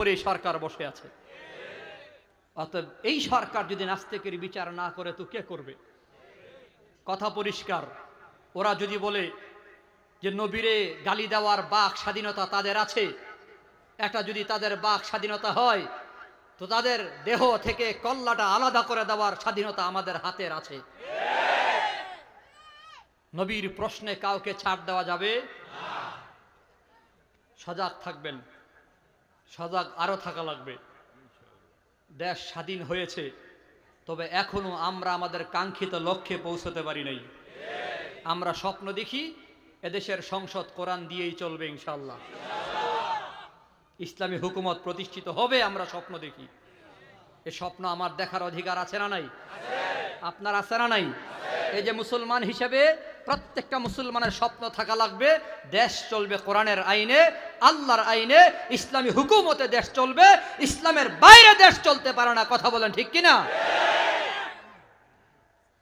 করে সরকার বসে আছে। অতএব এই সরকার যদি নাস্তিকের বিচার না করে, তো কে করবে? কথা পরিষ্কার। ওরা যদি বলে যে নবীরে গালি দেওয়ার বাক স্বাধীনতা তাদের আছে এটা যদি তাদের বাক স্বাধীনতা হয়, তো তাদের দেহ থেকে কল্লাটা আলাদা করে দেওয়ার স্বাধীনতা আমাদের হাতের আছে। নবীর প্রশ্নে কাউকে ছাড় দেওয়া যাবে? সজাগ থাকবেন। সজাগ আরও থাকা লাগবে। দেশ স্বাধীন হয়েছে, তবে এখনও আমরা আমাদের কাঙ্ক্ষিত লক্ষ্যে পৌঁছতে পারি নাই। আমরা স্বপ্ন দেখি, এদেশের সংসদ কোরআন দিয়েই চলবে ইনশাল্লাহ ইসলামী হুকুমত প্রতিষ্ঠিত হবে, আমরা স্বপ্ন দেখি। এ স্বপ্ন আমার দেখার অধিকার আছে না নাই? আপনার আছে না নাই? এই যে মুসলমান হিসেবে প্রত্যেকটা মুসলমানের স্বপ্ন থাকা লাগবে, দেশ চলবে কোরআনের আইনে, আল্লাহর আইনে, ইসলামী হুকুমতে দেশ চলবে, ইসলামের বাইরে দেশ চলতে পারে না, কথা বলেন ঠিক কিনা?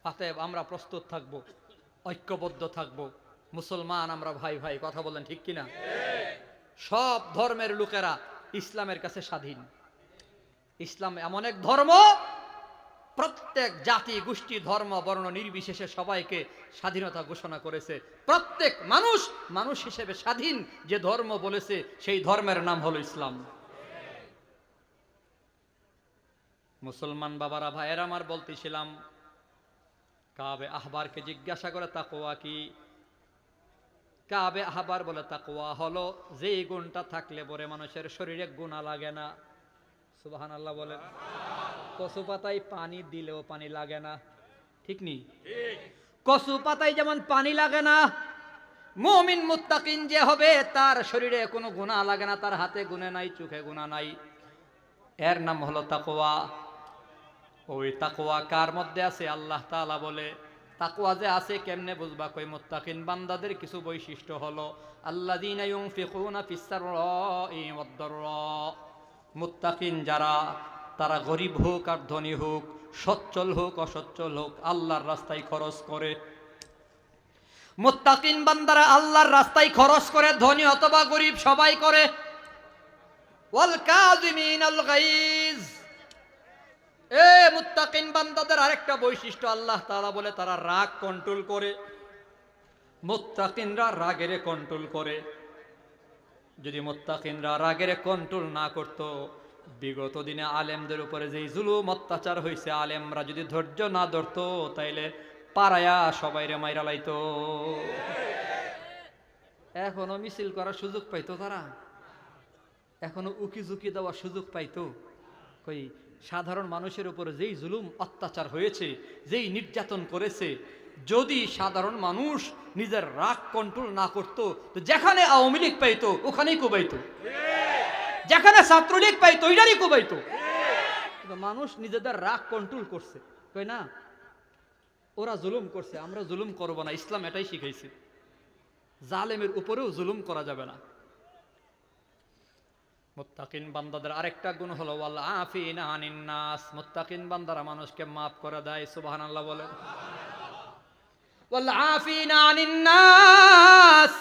অতএব আমরা প্রস্তুত থাকব, ঐক্যবদ্ধ থাকব, মুসলমান আমরা ভাই ভাই, কথা বলেন ঠিক কিনা? সব ধর্মের লোকেরা ইসলামের কাছে স্বাধীন। ইসলাম এমন এক ধর্ম প্রত্যেক জাতি, গোষ্ঠী, ধর্ম, বর্ণ নির্বিশেষে সবাইকে স্বাধীনতা ঘোষণা করেছে। প্রত্যেক মানুষ মানুষ হিসেবে স্বাধীন যে ধর্ম বলেছে, সেই ধর্মের নাম হলো ইসলাম। মুসলমান বাবারা, ভাইয়ের, আমার বলতেছিলাম, কাবে আহবারকে জিজ্ঞাসা করে তাকোয়া কি? কাবে আহবার বলে তাকোয়া হলো যেই গুণটা থাকলে পরে মানুষের শরীরে গুণা লাগে না। সুবাহান আল্লাহ বলেন কচু পাতায় পানি দিলেও পানি লাগে না। ঠিক নি? কচু পাতায় যেমন পানি লাগে না মুমিন মুত্তাকিন যে হবে তার শরীরে কোনো গুণা লাগে না তার হাতে গুণে নাই চোখে গুণা নাই। এর নাম হলো তাকোয়া ওই তাকোয়া কার মধ্যে আছে? আল্লাহ তালা বলে তাকওয়া যে আছে কেমনে বুঝবা? কই মুত্তাকিন বান্দাদের কিছু বৈশিষ্ট্য হলো আল্লাযীনা ইউনফিকুনা ফিস-সাররাই ওয়াদ-দাররা। মুত্তাকিন যারা, তারা গরিব হোক আর ধনী হোক, সচ্ছল হোক, অসচ্ছল হোক, আল্লাহর রাস্তায় খরচ করে। মুত্তাকিন বান্দারা আল্লাহর রাস্তায় খরচ করে, ধনী অথবা গরিব সবাই করে। ওয়াল কাযিমিনাল গাইজ। এ মুত্তাকিন বান্দাদের আরেকটা বৈশিষ্ট্য আল্লাহ তাআলা বলে, তারা রাগ কন্ট্রোল করে। মুত্তাকিনরা রাগেরে কন্ট্রোল করে। যদি মোত্তাকিনরা রাগের কন্ট্রোল না করত, বিগত দিনে আলেমদের উপরে যেই জুলুম অত্যাচার হয়েছে আলেমরা যদি ধৈর্য না ধরতো, তাইলে পাড়ায়া সবাইরে মাইরা লাইতো। এখনও মিছিল করার সুযোগ পাইতো তারা? এখনও উকি ঝুঁকি দেওয়ার সুযোগ পাইতো? কই, সাধারণ মানুষের উপরে যেই জুলুম অত্যাচার হয়েছে, যেই নির্যাতন করেছে যদি সাধারণ মানুষ নিজের রাগ কন্ট্রোল না করতো, তো যেখানে আওয়ামী লীগ পাইতো, ওখানেই কুবাইতো। যেখানে ছাত্রলীগ পাইতো, ওইটারই কুবাইতো। মানুষ নিজেদের রাগ কন্ট্রোল করছে। তাই না? ওরা জুলুম করছে, আমরা জুলুম করব না, ইসলাম এটাই শিখাইছে। জালেমের উপরেও জুলুম করা যাবে না। মুত্তাকিন বান্দাদের আরেকটা গুণ হলো আফিনা আনিন নাস। মুত্তাকিন বান্দারা মানুষকে মাফ করে দেয়, সুবহানাল্লাহ বলেন। নাস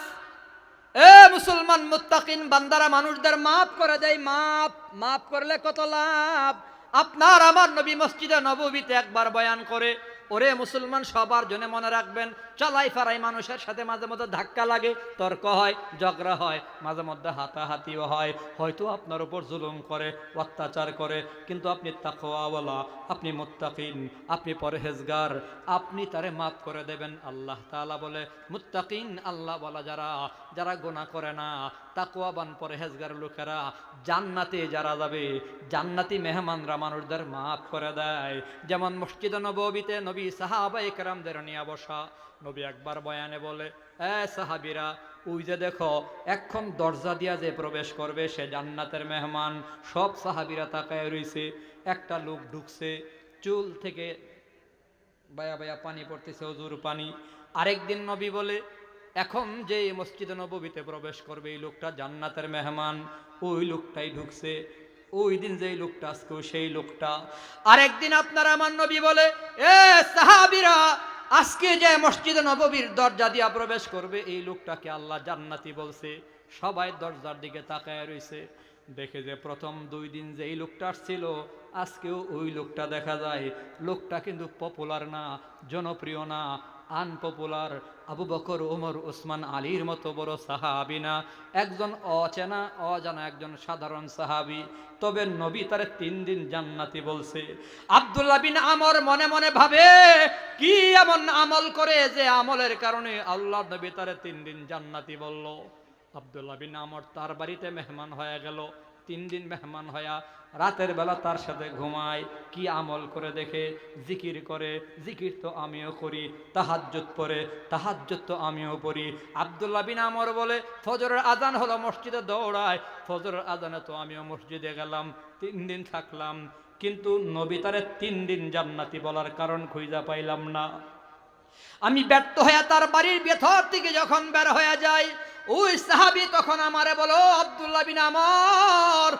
এ মুসলমান মুত্তাকিন, বান্দারা, মানুষদের মাফ করে দেয়, মাফ মাফ করলে কত লাভ? আপনার আমার নবী মসজিদে নবীতে একবার বয়ান করে ওরে মুসলমান, সবার জন্য মনে রাখবেন, চলাই ফারাই মানুষের সাথে মাঝে মধ্যে ধাক্কা লাগে, তর্ক হয়, ঝগড়া হয়, মাঝে মধ্যে হাতাহাতিও হয়। হয়তো আপনার উপর জুলুম করে, অত্যাচার করে, কিন্তু আপনি তাকওয়াওয়ালা, আপনি মুত্তাকিন, আপনি পরহেজগার, আপনি তারে মাফ করে দেবেন। আল্লাহ তাআলা বলে, মুত্তাকিন আল্লাহ বলা যারা যারা গোনা করে না তাকওয়াবান পরহেজগার লোকেরা জান্নাতে যারা যাবে, জান্নাতি মেহমানরা মানুষদের মাফ করে দেয়। যেমন মসজিদ নববীতে নবী সাহাবা একরামদের নিয়ে বসা। নবী একবার বয়ানে বলে, এ সাহাবিরা, ওই যে দেখো, এখন দরজা দিয়া যে প্রবেশ করবে সে জান্নাতের মেহমান। সব সাহাবিরা তাকায় রইছে, একটা লোক ঢুকছে, চুল থেকে বায়া বায়া পানি পড়তেছে অজুর পানি। আরেকদিন নবী বলে এখন যে মসজিদে নববীতে প্রবেশ করবে, এই লোকটা জান্নাতের মেহমান। ওই লোকটাই ঢুকছে। ওই দিন যেই লোকটা, আজকেও সেই লোকটা। আরেকদিন আপনার আমার নবী বলে, এ সাহাবিরা, আজকে যে মসজিদে নববীর দরজা দিয়া প্রবেশ করবে, এই লোকটাকে আল্লাহ জান্নাতি বলছে। সবাই দরজার দিকে তাকায় রইছে। দেখে যে প্রথম দুই দিন যে এই লোকটা আসছিল, আজকেও ওই লোকটা দেখা যায়। লোকটা কিন্তু পপুলার না, জনপ্রিয় না। Unpopular Abu Bakr Omar Osman আলীর মতো বড় সাহাবি না। একজন অচেনা, অজানা একজন সাধারণ সাহাবি। তবে নবী তার তিন দিন জান্নাতি বলছে। আব্দুল্লাহ বিন আমর মনে মনে ভাবে, কি এমন আমল করে যে আমলের কারণে আল্লাহ নবী তার তিন দিন জান্নাতি বলল। আব্দুল্লাহ বিন আমর তার বাড়িতে মেহমান হয়ে গেল। তিন দিন মেহমান হয়া রাতের বেলা তার সাথে ঘুমায়, কি আমল করে দেখে, জিকির করে, জিকির তো আমিও করি, তাহাজ্জুদ পরে তাহাজ্জুদ তো আমিও পড়ি। আব্দুল্লাহ বিন আমর বলে, ফজরের আজান হলো মসজিদে দৌড়ায়, ফজরের আজানে তো আমিও মসজিদে গেলাম, তিন দিন থাকলাম। কিন্তু নবী তারে তিন দিন জান্নাতি বলার কারণ খুঁজা পাইলাম না। আমি ব্যর্থ হয়ে তার বাড়ির ভেতর থেকে যখন বের হয়ে যাই ওই সাহাবি তখন আমারে বলো, আব্দুল্লাহ বিন আমর,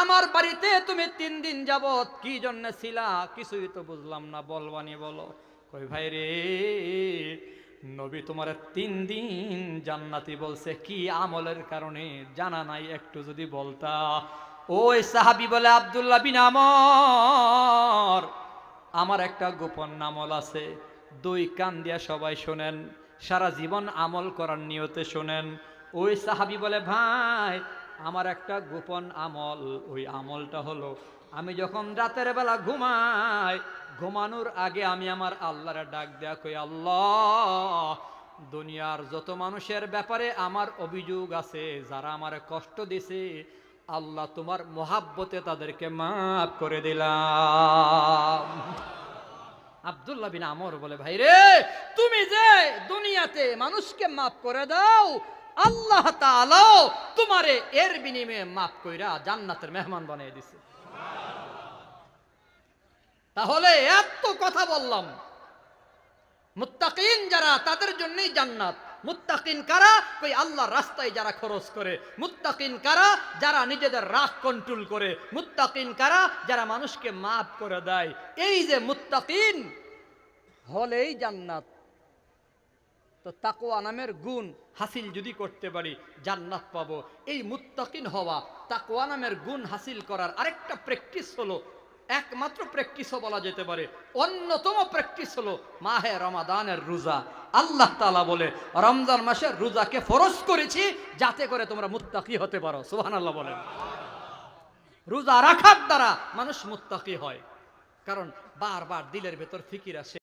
আমার বাড়িতে তুমি তিন দিন যাবত কি জন্য ছিলা? কিছুই তো বুঝলাম না, বলবানি বলো। কই ভাই রে, নবী তোমার তিন দিন জান্নাতি বলছে, কি আমলের কারণে? জানা নাই, একটু যদি বলতা। ওই সাহাবি বলে, আব্দুল্লাহ বিন আমর, আমার একটা গোপন আমল আছে। দুই কান দিয়া সবাই শোনেন, সারা জীবন আমল করার নিয়তে শোনেন। ওই সাহাবি বলে, ভাই, আমার একটা গোপন আমল। ওই আমলটা হলো, আমি যখন রাতের বেলা ঘুমাই, ঘুমানোর আগে আমি আমার আল্লাহরে ডাক দেয়া কই, আল্লাহ, দুনিয়ার যত মানুষের ব্যাপারে আমার অভিযোগ আছে, যারা আমার কষ্ট দিছে, আল্লাহ তোমার মোহাব্বতে তাদেরকে মাফ করে দিলাম। আব্দুল্লাহ বিন আমর বলে ভাই রে তুমি যে দুনিয়াতে মানুষকে মাফ করে দাও আল্লাহ তোমারে এর বিনিময়ে মাফ কইরা জান্নাতের মেহমান বানিয়ে দিছে। তাহলে এত কথা বললাম। মুত্তাকিন যারা, তাদের জন্যই জান্নাত। মুত্তাকিন কারা? কই আল্লাহ রাস্তায় যারা খরচ করে। মুত্তাকিন কারা? যারা নিজেদের রাগ কন্ট্রোল করে। মুত্তাকিন কারা? যারা মানুষকে মাফ করে দেয়। এই যে মুত্তাকিন, হলেই জান্নাত। তো তাকোয়া নামের গুণ হাসিল যদি করতে পারি, জান্নাত পাবো। এই মুত্তাকিন হওয়া তাকোয়া নামের গুণ হাসিল করার আরেকটা প্র্যাকটিস হলো, একমাত্র প্র্যাকটিসও বলা যেতে পারে, অন্যতম প্র্যাকটিস হলো মাহে রমাদানের রোজা। আল্লাহ তালা বলে, রমজান মাসের রোজাকে ফরজ করেছি যাতে করে তোমরা মুত্তাকি হতে পারো। সুবহানাল্লাহ বলেন। রোজা রাখার দ্বারা মানুষ মুত্তাকি হয়, কারণ বারবার দিলের ভেতর ফিকির আসে।